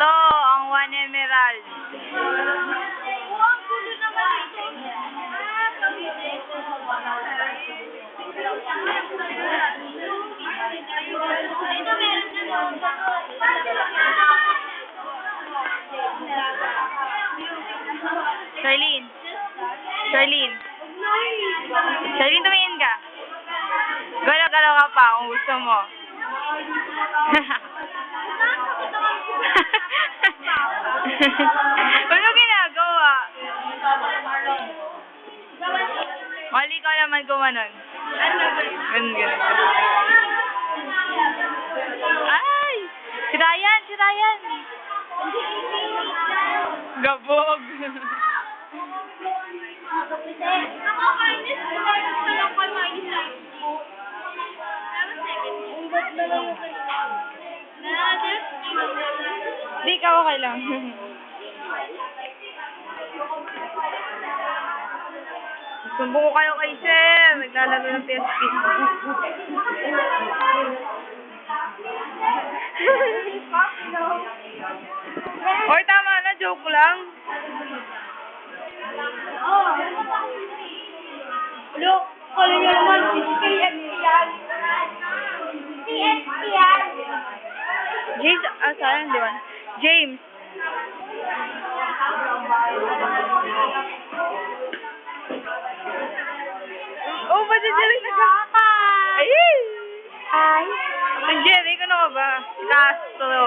Ito, ang one emerald. Ito meron dyan. Charlene. Charlene. Charlene, tumingin ka. Galaw-galaw ka pa kung gusto mo. ano ginagawa? Mali ka naman gumanon. Ganun, ganun. Ay! Si Ryan! Si Ryan! Gabog! Di ka okay lang. Sumbong ko kayo kay Sir. Naglalaro ng PSP. Hoy, tama na. Joke lang. Look, kala niyo naman, CSP yan. CSP yan. James, ah, ba? James. Ba si Jerry. Ay! Ay. Si Jerry, ano ka ba? Castro.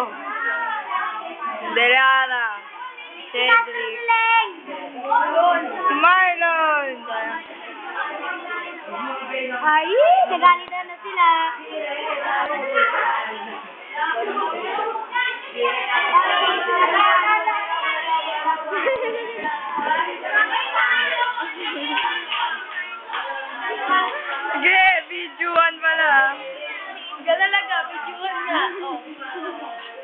Delara. Cedric. Si Marlon. Ay, nagalit na na sila. Galalaga, videoan nga. Oh.